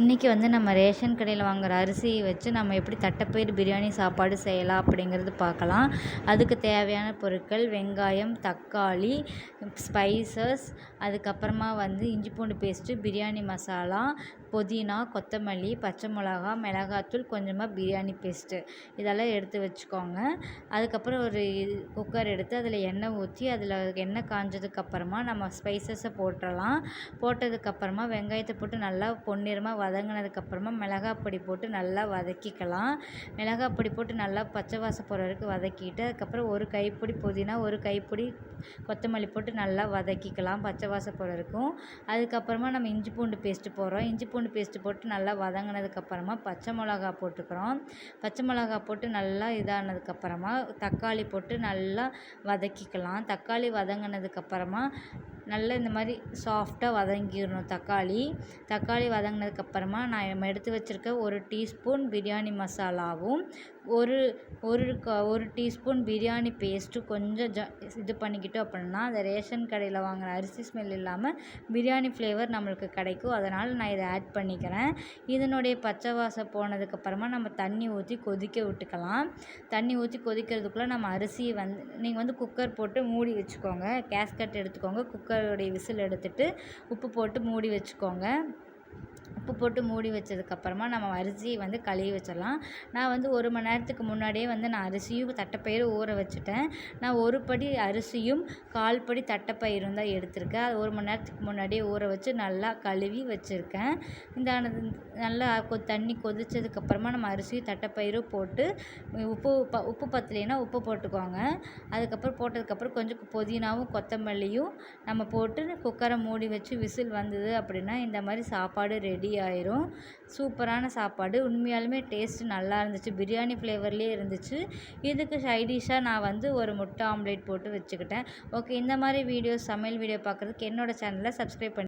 இன்றைக்கி வந்து நம்ம ரேஷன் கடையில் வாங்குகிற அரிசியை வச்சு நம்ம எப்படி தட்டைப்பயிறு பிரியாணி சாப்பாடு செய்யலாம் அப்படிங்கிறது பார்க்கலாம். அதுக்கு தேவையான பொருட்கள் வெங்காயம் தக்காளி ஸ்பைசஸ் அதுக்கப்புறமா வந்து இஞ்சி பூண்டு பேஸ்ட்டு பிரியாணி மசாலா புதினா கொத்தமல்லி பச்சை மிளகா மிளகாத்தூள் கொஞ்சமாக பிரியாணி பேஸ்ட்டு இதெல்லாம் எடுத்து வச்சுக்கோங்க. அதுக்கப்புறம் ஒரு குக்கர் எடுத்து அதில் எண்ணெய் ஊற்றி அதில் எண்ணெய் காஞ்சதுக்கப்புறமா நம்ம ஸ்பைசஸை போட்டுடலாம் போட்டதுக்கப்புறமா வெங்காயத்தை போட்டு நல்லா பொன்னிறமாக வதங்கினதுக்கப்புறமா மிளகாய் பொடி போட்டு நல்லா வதக்கிக்கலாம். மிளகாய் பொடி போட்டு நல்லா பச்சை வாசம் போகிற வரைக்கும் வதக்கிட்டு அதுக்கப்புறம் ஒரு கைப்பிடி புதினா ஒரு கைப்பிடி கொத்தமல்லி போட்டு நல்லா வதக்கிக்கலாம் பச்சை வாசம் போகிற வரைக்கும். அதுக்கப்புறமா நம்ம இஞ்சி பூண்டு பேஸ்ட்டு போடுறோம். இஞ்சி பூண்டு பேஸ்ட்டு போட்டு நல்லா வதங்கினதுக்கப்புறமா பச்சை மிளகா போட்டுக்கிறோம். பச்சை மிளகா போட்டு நல்லா இதானதுக்கப்புறமா தக்காளி போட்டு நல்லா வதக்கிக்கலாம். தக்காளி வதங்கினதுக்கப்புறமா நல்லா இந்த மாதிரி சாஃப்டாக வதங்கிடணும் தக்காளி. தக்காளி வதங்கினதுக்கப்புறமா நான் எடுத்து வச்சுருக்க ஒரு டீஸ்பூன் பிரியாணி மசாலாவும் ஒரு ஒரு க ஒரு டீஸ்பூன் பிரியாணி பேஸ்ட்டு கொஞ்சம் ஜ இது பண்ணிக்கிட்டோம் அப்படின்னா அந்த ரேஷன் கடையில் வாங்கின அரிசி ஸ்மெல் இல்லாமல் பிரியாணி ஃப்ளேவர் நம்மளுக்கு கிடைக்கும். அதனால் நான் இதை ஆட் பண்ணிக்கிறேன். இதனுடைய பச்சை வாசம் போனதுக்கப்புறமா நம்ம தண்ணி ஊற்றி கொதிக்க விட்டுக்கலாம். தண்ணி ஊற்றி கொதிக்கிறதுக்குள்ளே நம்ம அரிசியை வந்து நீங்கள் வந்து குக்கர் போட்டு மூடி வச்சுக்கோங்க. கேஸ்கட் எடுத்துக்கோங்க. குக்கருடைய விசில் எடுத்துகிட்டு உப்பு போட்டு மூடி வச்சுக்கோங்க. உப்பு போட்டு மூடி வச்சதுக்கப்புறமா நம்ம அரிசியை வந்து கழுவி வச்சிடலாம். நான் வந்து ஒரு மணி நேரத்துக்கு முன்னாடியே வந்து நான் அரிசியும் தட்டைப்பயிறு ஊற வச்சுட்டேன். நான் ஒரு படி அரிசியும் கால் படி தட்டைப்பயிரும் தான் எடுத்திருக்கேன். அது ஒரு மணி நேரத்துக்கு முன்னாடியே ஊற வச்சு நல்லா கழுவி வச்சுருக்கேன். இந்த நல்லா கொ தண்ணி கொதித்ததுக்கப்புறமா நம்ம அரிசியும் தட்டைப்பயிரும் போட்டு உப்பு ப உப்பு பத்தலைன்னா உப்பு போட்டுக்கோங்க. அதுக்கப்புறம் போட்டதுக்கப்புறம் கொஞ்சம் புதினாவும் கொத்தமல்லியும் நம்ம போட்டு குக்கரை மூடி வச்சு விசில் வந்தது அப்படின்னா இந்த மாதிரி சாப்பாடு ரெடி ரெடி ஆயிரும். சூப்பரான சாப்பாடு. உண்மையாலுமே டேஸ்ட் நல்லா இருந்துச்சு. பிரியாணி ஃப்ளேவர்லேயே இருந்துச்சு. இதுக்கு சைடிஷாக நான் வந்து ஒரு முட்டை ஆம்லேட் போட்டு வச்சுக்கிட்டேன். ஓகே இந்த மாதிரி வீடியோஸ் சமையல் வீடியோ பார்க்குறதுக்கு என்னோடய சேனலை சப்ஸ்கிரைப் பண்ணி